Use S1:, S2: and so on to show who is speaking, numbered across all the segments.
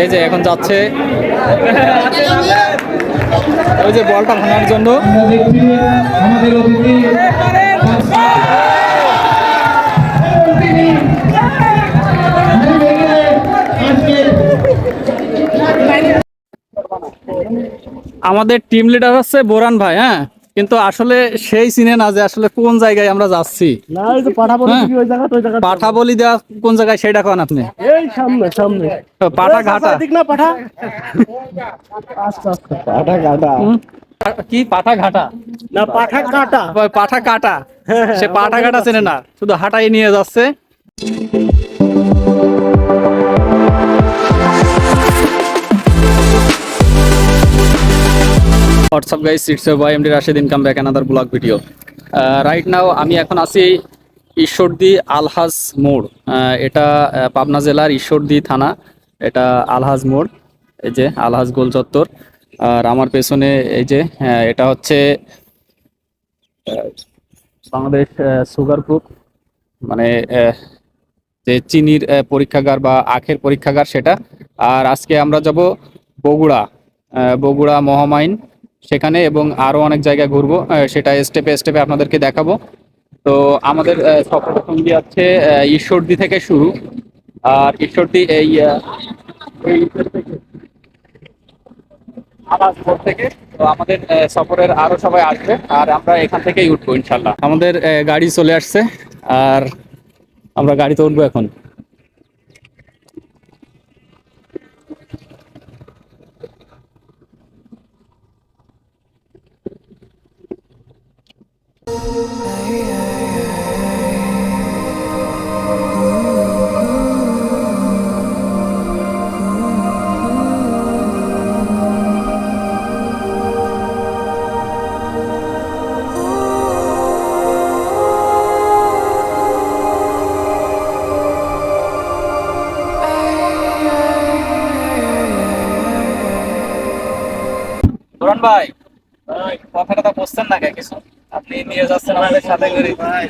S1: এই যে, এখন যাচ্ছে। ওই যে বলটা ভাঙার জন্য।
S2: আমাদের
S1: টিম লিডার হচ্ছে বোরান ভাই হ্যাঁ? কিন্তু আসলে সেই চিনে না যে আসলে কোন জায়গায় আমরা যাচ্ছি?
S3: না এই তো পাঠা বলে
S1: হ্যাঁ।
S3: কি ওই জায়গা ওই জায়গা।
S1: পাঠা বলি দেওয়া কোন জায়গায় সেটা কোন আপনি?
S3: সামনে সামনে।
S1: তো পাঠা ঘাটা? কি পাঠা ঘাটা?
S3: না পাঠা কাটা
S1: পাঠা কাটা সে পাঠা কাটা চেনে না। শুধু হাঁটাই নিয়ে যাচ্ছে। What's up guys it's by MD Rashed income back another vlog video right now আমি এখন আছি ঈশ্বরদী আলহাজ মোড়। এটা পাবনা জেলার ঈশ্বরদী থানা। এটা আলহাজ মোড়। এই যে, আলহাজ গোল চত্বর। আর আমার পেছনে এই যে এটা হচ্ছে বাংলাদেশ সুগার গ্রুপ। মানে যে চিনির পরীক্ষাগার বা আখের পরীক্ষাগার সেটা। আর আজকে আমরা যাব বগুড়া বগুড়া মহামাইন। সেখানে এবং আরও অনেক জায়গায় ঘুরবো সেটা স্টেপে স্টেপে আপনাদেরকে দেখাবো। তো আমাদের আহ, সফরের সঙ্গী আছে ঈশ্বরদী থেকে শুরু। আর ঈশ্বরদী এই তো আমাদের সফরের আরও সবাই আসবে আর আমরা এখান থেকেই উঠবো ইনশাল্লাহ আমাদের গাড়ি চলে আসছে আর আমরা গাড়িতে উঠবো এখন। ভাই। কথাটা তো বুঝছেন না কিছু? আপনি নিয়ে যাচ্ছেন আমাদের সাথে করে। হ্যাঁ?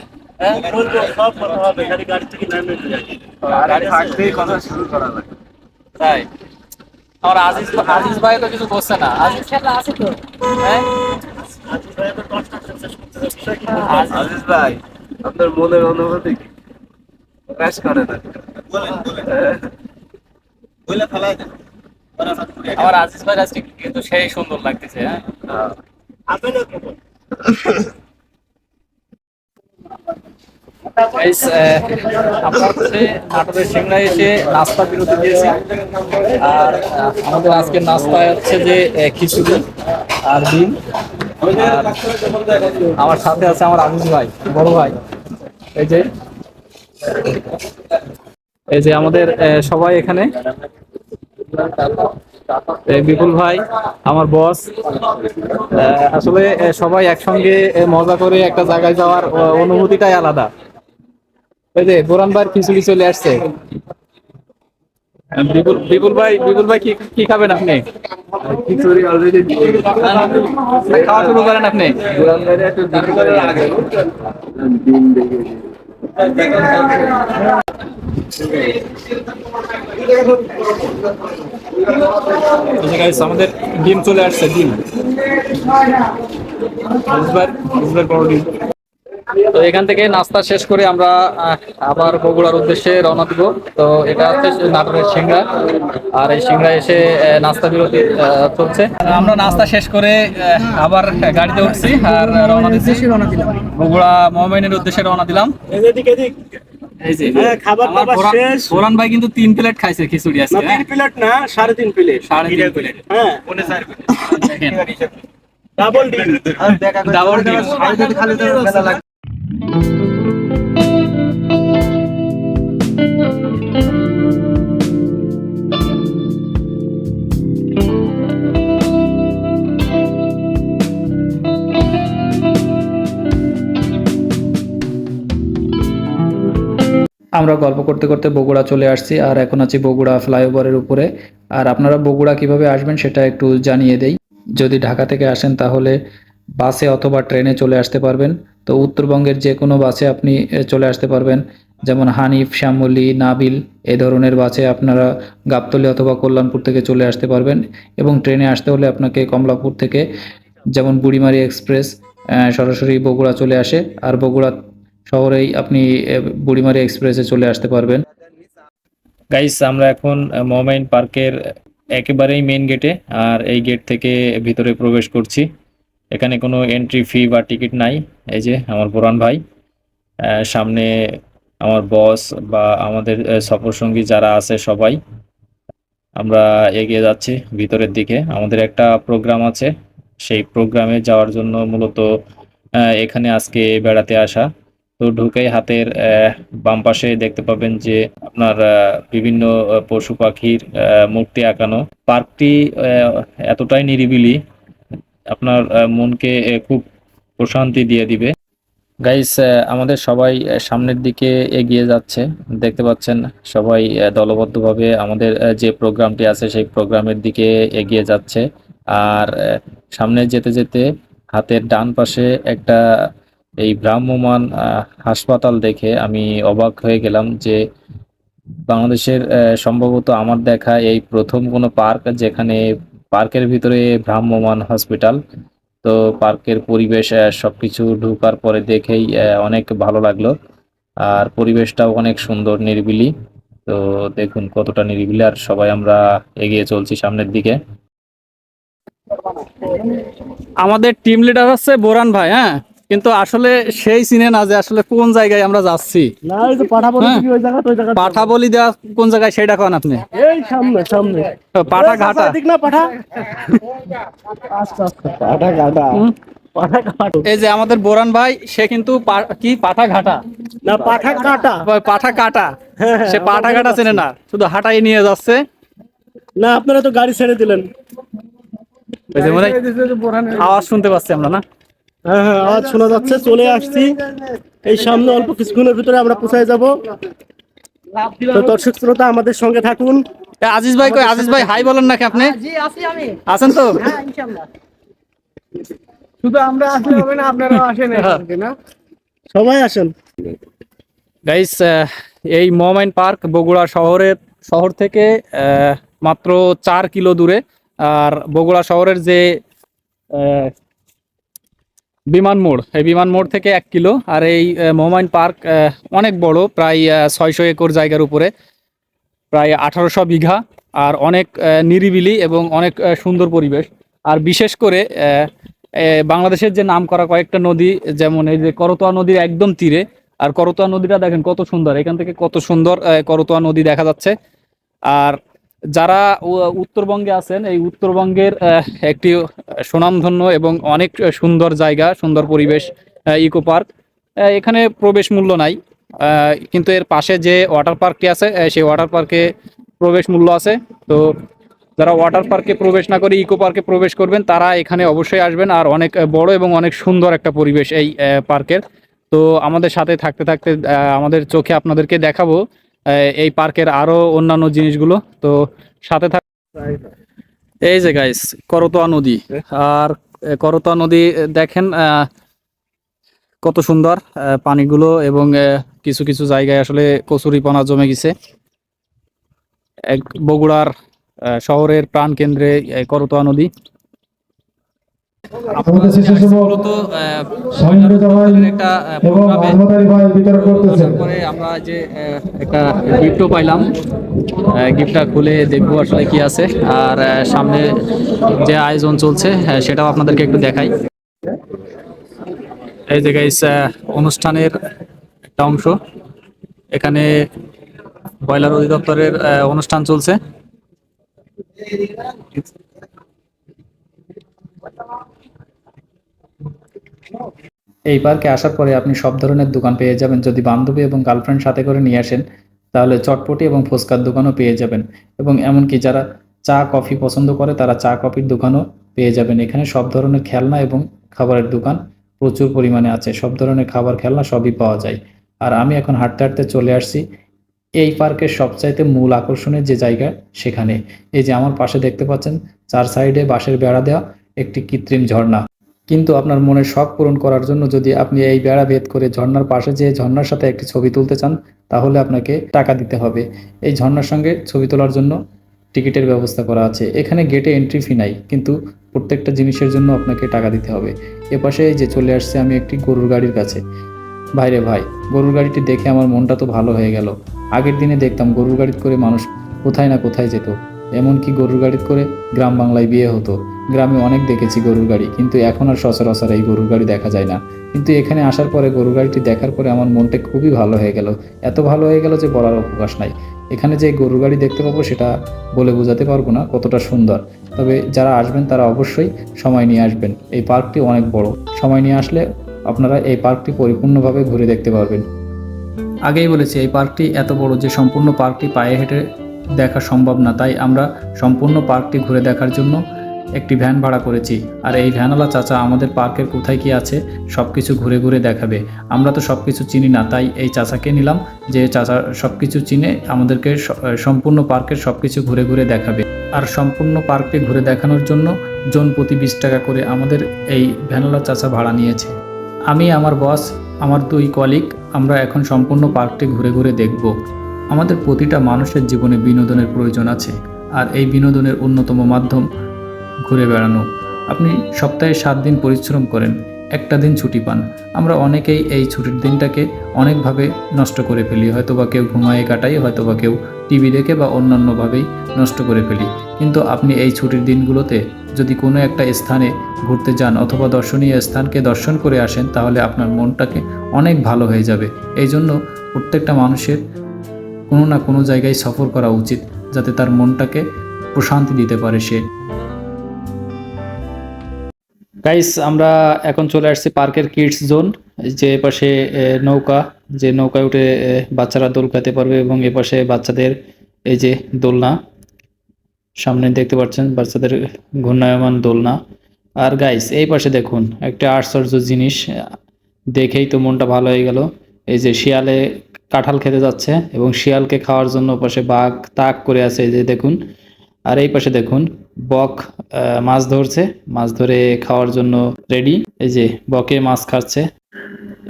S3: সব কথা হবে গাড়ি গাড়ি থেকে নামে
S1: গাড়ি থাকতেই কথা শুরু করা লাগে। তাই। আমার আজিজ আজিজ ভাই তো কিছু বলছে না। আজিজ হ্যাঁ? আজিজ
S4: ভাই আপনার মনের অনুভূতি কি? প্রকাশ করে না।
S1: আমার আজিজ ভাই আজকে কিন্তু সেই সুন্দর লাগতেছে হ্যাঁ? আমাদের আজকের হচ্ছে যে আর আমার সাথে আছে আমার আজিজ ভাই, বড় ভাই। এই যে এই যে আমাদের সবাই এখানে। বিপুল ভাই আমার বস আসলে সবাই একসঙ্গে মজা করে একটা জায়গায় যাওয়ার অনুভূতিটাই আলাদা। ওই যে বোরান ভাই খিচুড়ি চলে আসছে। বিপুল বিপুল ভাই বিপুল ভাই কি কি খাবেন আপনি?
S4: খিচুড়ি অলরেডি
S1: খাওয়া শুরু করেন আপনি। আমাদের ডিম চলে আসছে বড় ডিম। তো এখান থেকে নাস্তা শেষ করে আমরা আবার বগুড়ার উদ্দেশ্যে রওনা দিব। তো এটা হচ্ছে নাটোরের সিংড়া। আর এই সিংড়া এসে নাস্তা বিরতি চলছে। আমরা নাস্তা শেষ করে আবার গাড়িতে উঠছি আর রওনা দিচ্ছি। বগুড়া মোহামেনের উদ্দেশ্যে রওনা দিলাম।
S3: হ্যাঁ, খাবার দাবার শেষ।
S1: বোরান ভাই কিন্তু তিন প্লেট খাইছে খিচুড়ি
S3: না
S1: আজকে
S3: তিন প্লেট না সাড়ে তিন প্লেট।
S1: সাড়ে তিন প্লেট।
S3: হ্যাঁ। ডাবল ডিম
S1: ডাবল ডিম
S4: খালি মেলা
S5: আমরা গল্প করতে করতে বগুড়া চলে আসছি, আর এখন আছি বগুড়া ফ্লাইওভারের উপরে। আর আপনারা বগুড়া কীভাবে আসবেন সেটা একটু জানিয়ে দেই। যদি ঢাকা থেকে আসেন তাহলে বাসে অথবা ট্রেনে চলে আসতে পারবেন। তো উত্তরবঙ্গের যে কোনো বাসে আপনি চলে আসতে পারবেন। যেমন হানিফ, শ্যামলি, নাবিল, এ ধরনের বাসে আপনারা গাবতলি অথবা কল্যাণপুর থেকে চলে আসতে পারবেন। এবং ট্রেনে আসতে হলে আপনাকে কমলাপুর থেকে, যেমন বুড়িমারি এক্সপ্রেস সরাসরি বগুড়া চলে আসে। আর বগুড়া শহরেই আপনি বুড়িমারি এক্সপ্রেসে চলে আসতে পারবেন। গাইস আমরা এখন মোমেন্ট পার্কের একেবারেই মেন গেটে আর এই গেট থেকে ভিতরে প্রবেশ করছি। এখানে কোনো এন্ট্রি ফি বা টিকিট নাই, এই যে আমার বোরান ভাই সামনে আমার বস বা আমাদের সফরসঙ্গী যারা আছে সবাই, আমরা এগিয়ে যাচ্ছি ভিতরের দিকে। আমাদের একটা প্রোগ্রাম আছে, সেই প্রোগ্রামে যাওয়ার জন্য মূলত এখানে আজকে বেড়াতে আসা। তো ঢুকেই হাতের বাম পাশে দেখতে পাবেন যে আপনার বিভিন্ন পশু পাখির মূর্তি আঁকানো। পার্কটি এতটাই নিরিবিলি, আপনার মনকে খুব প্রশান্তি দিয়ে দিবে। গাইস আমাদের সবাই সামনের দিকে এগিয়ে যাচ্ছে। দেখতে পাচ্ছেন সবাই দলবদ্ধভাবে আমাদের যে প্রোগ্রামটি আছে, সেই প্রোগ্রামের দিকে এগিয়ে যাচ্ছে। আর সামনে যেতে যেতে হাতের ডান পাশে একটা এই ভ্রাম্যমান হাসপাতাল দেখে আমি অবাক হয়ে গেলাম যে বাংলাদেশের সম্ভবত আমার দেখা এই প্রথম কোনো পার্ক যেখানে পার্কের ভিতরে ভ্রাম্যমান হসপিটাল। তো পার্কের পরিবেশ আহ, সবকিছু ঢোকার পরে দেখেই অনেক ভালো লাগল। আর পরিবেশটাও অনেক সুন্দর নিরিবিলি। তো দেখুন কতটা নিরিবিলি আর সবাই আমরা এগিয়ে চলছি সামনের দিকে।
S1: আমাদের টিম লিডার হচ্ছে বোরান ভাই হ্যাঁ? কিন্তু আসলে সেই চিনে না যে আসলে কোন জায়গায় আমরা যাচ্ছি।
S3: না এই তো পাঠা বলে
S1: হ্যাঁ।
S3: কি ওই জায়গা ওই জায়গা
S1: পাঠা বলি দেওয়া কোন জায়গায় সেটা কোন আপনি?
S3: এই সামনে সামনে।
S1: পাঠা ঘাটা।
S3: না পাঠা? পাঠা ঘাটা।
S1: এই যে আমাদের বোরান ভাই সে কিন্তু পা- কি? পাঠা ঘাটা।
S3: না পাঠা কাটা
S1: পাঠা কাটা।
S3: হ্যাঁ, হ্যাঁ,
S1: সে পাঠা ঘাটা চেনে না শুধু হাঁটাই নিয়ে যাচ্ছে।
S3: না আপনারা তো গাড়ি ছেড়ে দিলেন।
S1: আওয়াজ শুনতে পাচ্ছি আমরা না?
S3: হ্যাঁ হ্যাঁ আওয়াজ শোনা যাচ্ছে চলে আসছি। এই সামনে অল্প কিছুক্ষণের ভিতরে আমরা পৌঁছায় যাব। তো দর্শক শ্রোতা আমাদের সঙ্গে থাকুন।
S1: আজিজ ভাই কই? আজিজ ভাই হাই বলেন নাকি আপনি? আছেন তো?
S3: শুধু আমরা আসলে হবে না আসেন না? সবাই আসেন।
S1: গাইস এই মোমাইন পার্ক বগুড়া শহরের শহর থেকে আহ, মাত্র চার কিলো দূরে। আর বগুড়া শহরের যে আহ, বিমান মোড়। এই বিমান মোড় থেকে এক কিলো আর এই আহ, মোমাইন পার্ক অনেক বড় প্রায় ছয়শো একর জায়গার উপরে। প্রায় আঠারোশো বিঘা আর অনেক নিরিবিলি এবং অনেক সুন্দর পরিবেশ। আর বিশেষ করে বাংলাদেশের যে নাম করা কয়েকটা নদী যেমন এই যে করতোয়া নদীর একদম তীরে আর করতোয়া নদীটা দেখেন কত সুন্দর। এখান থেকে কত সুন্দর করতোয়া নদী দেখা যাচ্ছে। আর যারা উত্তরবঙ্গে আছেন, এই উত্তরবঙ্গের একটি সুনামধন্য এবং অনেক সুন্দর জায়গা, সুন্দর পরিবেশ ইকো পার্ক এখানে প্রবেশ মূল্য নাই। কিন্তু এর পাশে যে ওয়াটার পার্কটি আছে সেই ওয়াটার পার্কে প্রবেশ মূল্য আছে। তো যারা ওয়াটার পার্কে প্রবেশ না করে ইকো পার্কে প্রবেশ করবেন, তারা এখানে অবশ্যই আসবেন। আর অনেক বড় এবং অনেক সুন্দর একটা পরিবেশ এই পার্কের তো আমাদের সাথে থাকতে থাকতে আমাদের চোখে আপনাদেরকে দেখাবো এই পার্কের আরও অন্যান্য জিনিসগুলো, তো সাথে থাক এই যে গাইস করতোয়া নদী। আর করতোয়া নদী দেখেন কত সুন্দর পানিগুলো এবং কিছু কিছু জায়গায় আসলে কচুরিপানা জমে গেছে। এক বগুড়ার শহরের প্রাণ কেন্দ্রে করতোয়া নদী। মূলত, একটা পরে আমরা যে একটা গিফটও পাইলাম গিফটটা খুলে দেখব আসলে কি আছে। আর সামনে যে আয়োজন চলছে সেটাও আপনাদেরকে একটু দেখাই। এই যে গাইস অনুষ্ঠানের একটা অংশ। এখানে বয়লার অধিদপ্তরের অনুষ্ঠান চলছে।
S5: এই পার্কে আসার পরে আপনি সব ধরনের দোকান পেয়ে যাবেন। যদি বান্ধবী এবং গার্লফ্রেন্ড সাথে করে নিয়ে আসেন, তাহলে চটপটি এবং ফুচকার দোকানও পেয়ে যাবেন। এবং এমনকি যারা চা, কফি পছন্দ করে, তারা চা, কফির দোকানও পেয়ে যাবেন। এখানে সব ধরনের খেলনা এবং খাবারের দোকান প্রচুর পরিমাণে আছে। সব ধরনের খাবার, খেলনা সবই পাওয়া যায়। আর আমি এখন হাঁটতে হাঁটতে চলে আসছি এই পার্কের সবচাইতে মূল আকর্ষণের যে জায়গা, সেখানে। এই যে আমার পাশে দেখতে পাচ্ছেন, চার সাইডে বাঁশের বেড়া দেওয়া একটি কৃত্রিম ঝর্ণা। কিন্তু আপনার মনের শখ পূরণ করার জন্য যদি আপনি এই বেড়া ভেদ করে ঝর্নার পাশে যে ঝর্ণার সাথে একটি ছবি তুলতে চান, তাহলে আপনাকে টাকা দিতে হবে। এই ঝর্ণার সঙ্গে ছবি তোলার জন্য টিকিটের ব্যবস্থা করা আছে। এখানে গেটে এন্ট্রি ফি নাই, কিন্তু প্রত্যেকটা জিনিসের জন্য আপনাকে টাকা দিতে হবে। এপাশে যে চলে আসছে আমি একটি গরুর গাড়ির কাছে। ভাইরে ভাই, গরুর গাড়িটি দেখে আমার মনটা তো ভালো হয়ে গেল। আগের দিনে দেখতাম গরুর গাড়ি করে মানুষ কোথায় না কোথায় যেত। এমনকি গরুর গাড়িতে করে গ্রাম বাংলায় বিয়ে হতো। গ্রামে অনেক দেখেছি গরুর গাড়ি, কিন্তু এখন আর সচরাচর এই গরুর গাড়ি দেখা যায় না। কিন্তু এখানে আসার পরে গরুর গাড়িটি দেখার পরে আমার মনটা খুবই ভালো হয়ে গেল। এত ভালো হয়ে গেল যে বলার অবকাশ নাই। এখানে যে গরুর গাড়ি দেখতে পাবো সেটা বলে বোঝাতে পারব না কতটা সুন্দর। তবে যারা আসবেন তারা অবশ্যই সময় নিয়ে আসবেন। এই পার্কটি অনেক বড়। সময় নিয়ে আসলে আপনারা এই পার্কটি পরিপূর্ণভাবে ঘুরে দেখতে পারবেন। আগেই বলেছি, এই পার্কটি এত বড় যে সম্পূর্ণ পার্কটি পায়ে হেঁটে দেখা সম্ভব না, তাই আমরা সম্পূর্ণ পার্কটি ঘুরে দেখার জন্য একটি ভ্যান ভাড়া করেছি। আর এই ভ্যানওয়ালা চাচা আমাদের পার্কের কোথায় কি আছে সব কিছু ঘুরে ঘুরে দেখাবে। আমরা তো সব কিছু চিনি না, তাই এই চাচাকে নিলাম যে চাচা সব কিছু চিনে আমাদেরকে সম্পূর্ণ পার্কের সব কিছু ঘুরে ঘুরে দেখাবে। আর সম্পূর্ণ পার্কটি ঘুরে দেখানোর জন্য জন প্রতি বিশ টাকা করে আমাদের এই ভ্যানওয়ালা চাচা ভাড়া নিয়েছে। আমি, আমার বস, আমার দুই কলিগ, আমরা এখন সম্পূর্ণ পার্কটি ঘুরে ঘুরে দেখব। আমাদের প্রতিটা মানুষের জীবনে বিনোদনের প্রয়োজন আছে, আর এই বিনোদনের অন্যতম মাধ্যম ঘুরে বেড়ানো। আপনি সপ্তাহে সাত দিন পরিশ্রম করেন, একটা দিন ছুটি পান। আমরা অনেকেই এই ছুটির দিনটাকে অনেকভাবে নষ্ট করে ফেলি হয়তো বা কেউ ঘুমায়ে কাটাই হয়তো বা কেউ টিভি দেখে বা অন্যান্যভাবেই নষ্ট করে ফেলি। কিন্তু আপনি এই ছুটির দিনগুলোতে যদি কোনো একটা স্থানে ঘুরতে যান অথবা দর্শনীয় স্থানকে দর্শন করে আসেন, তাহলে আপনার মনটাকে অনেক ভালো হয়ে যাবে। এই জন্য প্রত্যেকটা মানুষের কোনো না কোনো জায়গায় সফর করা উচিত, যাতে তার মনটাকে প্রশান্তি দিতে পারে সে। গাইস আমরা এখন চলে আসছি পার্কের কিডস জোন যে পাশে নৌকা, যে নৌকায় উঠে বাচ্চারা দোল খাতে পারবে এবং এ পাশে বাচ্চাদের, এই যে দোলনা, সামনে দেখতে পাচ্ছেন বাচ্চাদের ঘূর্ণায়মান দোলনা। আর গাইস এই পাশে দেখুন, একটা আশ্চর্য জিনিস, দেখেই তো মনটা ভালো হয়ে গেল। এই যে শিয়ালে কাঁঠাল খেতে যাচ্ছে এবং শিয়ালকে খাওয়ার জন্য পাশে বাঘ তাক করে আছে এই যে দেখুন। আর এই পাশে দেখুন, বক মাছ ধরছে। মাছ ধরে খাওয়ার জন্য রেডি এই যে বকে মাছ খাচ্ছে।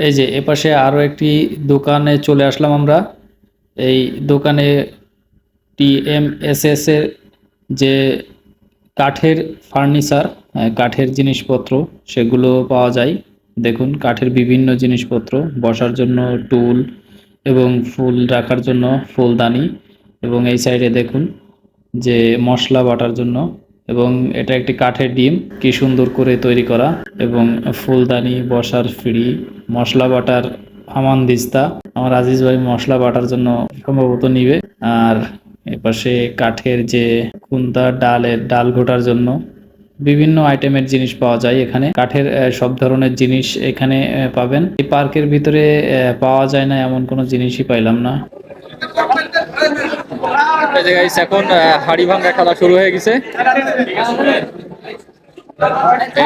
S5: এই যে এপাশে আরও একটি দোকানে চলে আসলাম আমরা। এই দোকানে টি এম এস এস এর যে কাঠের ফার্নিচার কাঠের জিনিসপত্র, সেগুলো পাওয়া যায়। দেখুন, কাঠের বিভিন্ন জিনিসপত্র, বসার জন্য টুল এবং ফুল রাখার জন্য ফুলদানি এবং এই সাইডে দেখুন যে মশলা বাটার জন্য এবং এটা একটি কাঠের ডিম, কি সুন্দর করে তৈরি করা এবং ফুলদানি, বসার ফিড়ি মশলা বাটার হামান দিস্তা। আমার আজিজ ভাই মশলা বাটার জন্য সম্ভবত নিবে। আর এপাশে কাঠের যে কুন্তা ডালের, ডাল ঘোটার জন্য বিভিন্ন আইটেমের জিনিস পাওয়া যায় এখানে। কাঠের সব ধরনের জিনিস এখানে পাবেন। এই পার্কের ভিতরে পাওয়া যায় না এমন কোনো জিনিসই পাইলাম না।
S1: যে এখন আহ, হাড়ি ভাঙ্গা খেলা শুরু হয়ে গেছে।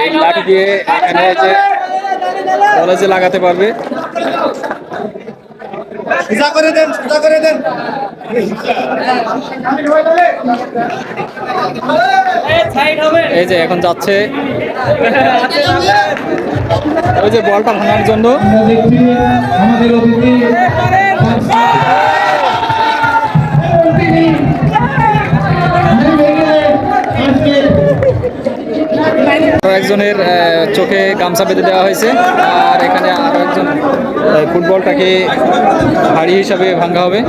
S1: এই লাঠি দিয়ে এখানে যে কলেজে লাগাতে পারবে। এই যে এখন যাচ্ছে। ওই যে বলটা ভাঙার জন্য।
S2: আমাদের অতিথি
S1: আরও একজনের চোখে গামছা বেঁধে দেওয়া হয়েছে। আর এখানে আরও একজন ফুটবলটাকে হাড়ি হিসাবে ভাঙ্গা হবে।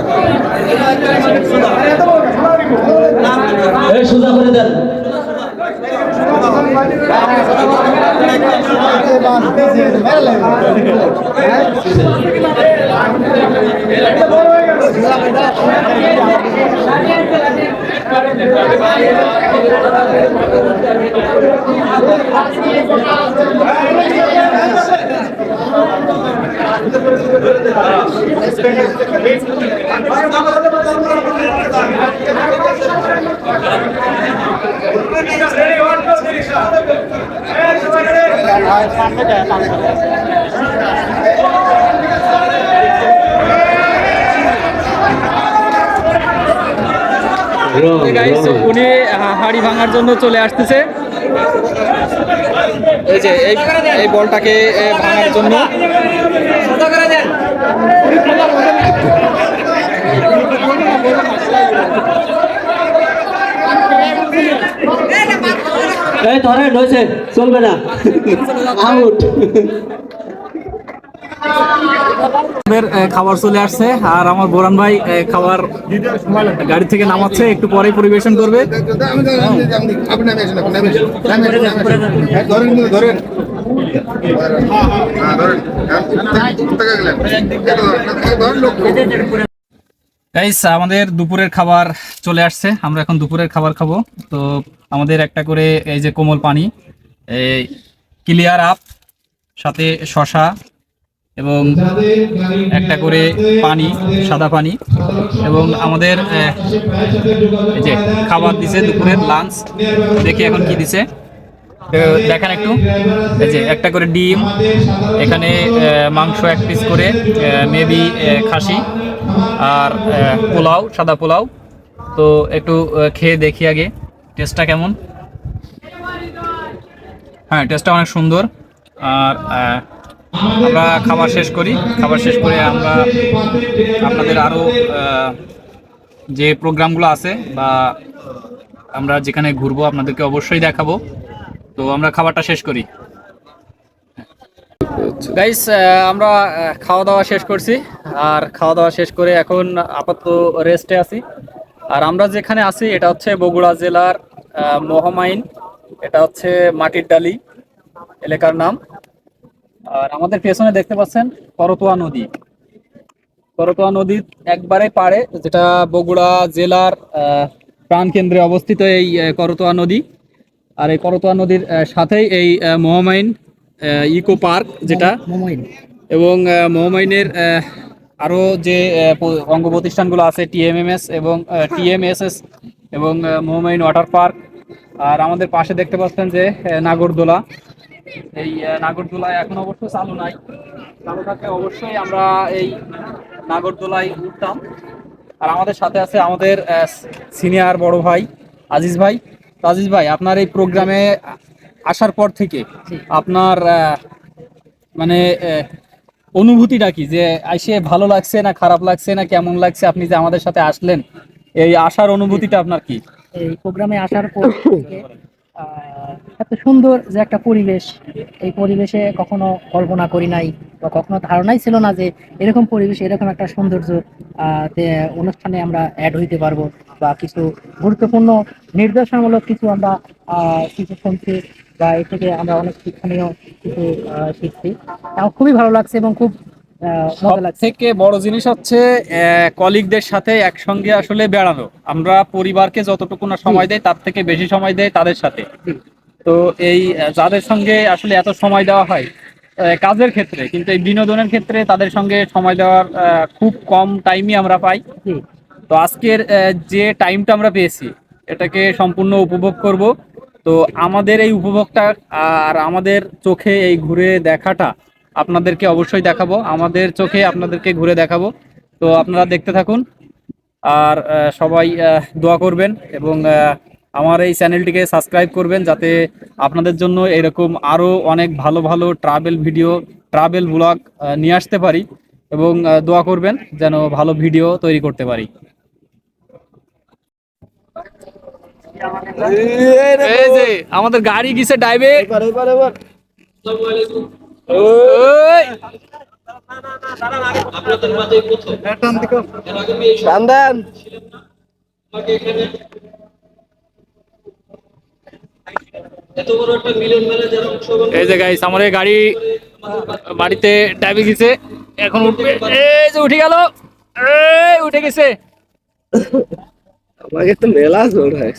S6: সোজা করে দেন
S1: উনি হাড়ি ভাঙার জন্য চলে আসতেছে। এই যে এই এই বলটাকে ভাঙার জন্য।
S6: এই ধরেন হয়েছে চলবে না। আউট
S1: খাবার চলে আসছে, আর আমার বোরান ভাই খাবার গাড়ি থেকে নামাচ্ছে, একটু পরেই পরিবেশন করবে। গাইস আমাদের দুপুরের খাবার চলে আসছে, আমরা এখন দুপুরের খাবার খাব। তো আমাদের একটা করে এই যে কোমল পানি, এই ক্লিয়ার আপ সাথে শশা এবং একটা করে পানি, সাদা পানি, এবং আমাদের যে খাবার দিছে দুপুরের লাঞ্চ দেখি এখন কি দিছে। দেখেন একটু। এই যে একটা করে ডিম, এখানে মাংস এক পিস করে মেবি খাসি আর পোলাও, সাদা পোলাও। তো একটু খেয়ে দেখি আগে টেস্টটা কেমন? হ্যাঁ টেস্টটা অনেক সুন্দর। আর আমরা খাবার শেষ করি। খাবার শেষ করে আমরা আপনাদের আরও যে প্রোগ্রামগুলো আছে বা আমরা যেখানে ঘুরবো আপনাদেরকে অবশ্যই দেখাবো। তো আমরা খাবারটা শেষ করি। গাইস আমরা খাওয়া দাওয়া শেষ করছি। আর খাওয়া দাওয়া শেষ করে এখন আপাতত রেস্টে আছি। আর আমরা যেখানে আছি, এটা হচ্ছে বগুড়া জেলার মহামাইন। এটা হচ্ছে মাটির ডালি এলাকার নাম। আর আমাদের পেছনে দেখতে পাচ্ছেন করতোয়া নদী। করতোয়া নদীর একবারে পাড়ে যেটা বগুড়া জেলার প্রাণকেন্দ্রে অবস্থিত এই করতোয়া নদী। আর এই করতোয়া নদীর সাথেই এই মহামাইন ইকো পার্ক যেটা এবং মহামাইনের আহ, আরও যে অঙ্গ প্রতিষ্ঠানগুলো আছে টিএমএমএস এবং টিএমএসএস এবং মহামাইন ওয়াটার পার্ক। আর আমাদের পাশে দেখতে পাচ্ছেন যে নাগরদোলা। এই আহ, নাগরদোলা এখন অবশ্য চালু নাই। চালু থাকলে অবশ্যই আমরা এই নাগরদোলায় উঠতাম। আর আমাদের সাথে আছে আমাদের সিনিয়র বড় ভাই আজিজ ভাই। তো আজিজ ভাই আপনার এই প্রোগ্রামে আসার পর থেকে আপনার মানে অনুভূতিটা কি? যে এসে ভালো লাগছে না খারাপ লাগছে না কেমন লাগছে? আপনি যে আমাদের সাথে আসলেন এই আসার অনুভূতিটা আপনার কি?
S7: এই প্রোগ্রামে আসার পর থেকে, এত সুন্দর যে একটা পরিবেশ। এই পরিবেশে কখনো কল্পনা করি নাই বা কখনো ধারণাই ছিল না যে এরকম পরিবেশ এরকম একটা সৌন্দর্য অনুষ্ঠানে আমরা অ্যাড হইতে পারব বা কিছু গুরুত্বপূর্ণ নির্দেশনামূলক কিছু আমরা কিছু শুনছি বা এ থেকে আমরা অনেক শিক্ষণীয় কিছু শিখছি। আমার খুবই ভালো লাগছে এবং খুব
S1: থেকে বড় জিনিস হচ্ছে কলিগদের সাথে একসঙ্গে আসলে বেড়ানো। আমরা পরিবারকে যতটুকু না সময় দেয় তার থেকে বেশি সময় দেয় তাদের সাথে। তো এই যাদের সঙ্গে আসলে এত সময় দেওয়া হয় কাজের ক্ষেত্রে কিন্তু এই বিনোদনের ক্ষেত্রে তাদের সঙ্গে সময় দেওয়ার খুব কম টাইমই আমরা পাই। তো আজকের যে টাইমটা আমরা পেয়েছি এটাকে সম্পূর্ণ উপভোগ করব। তো আমাদের এই উপভোগটা আর আমাদের চোখে এই ঘুরে দেখাটা আপনাদেরকে অবশ্যই দেখাবো। আমাদের চোখে আপনাদেরকে ঘুরে দেখাবো। তো আপনারা দেখতে থাকুন। আর সবাই দোয়া করবেন এবং আমার এই চ্যানেলটিকে সাবস্ক্রাইব করবেন যাতে আপনাদের জন্য এরকম আরও অনেক ভালো ভালো ট্রাভেল ভিডিও ট্রাভেল ব্লগ নিয়ে আসতে পারি এবং দোয়া করবেন যেন ভালো ভিডিও তৈরি করতে পারি। এই যে আমাদের গাড়ি গিয়েছে ওই। এই যে গাইস আমার গাড়ি বাড়িতে ডাইভে গেছে এখন উঠবে। এই যে উঠে গেল। এই, উঠে গেছে।
S4: আমাকে তো মেলা জোর হয়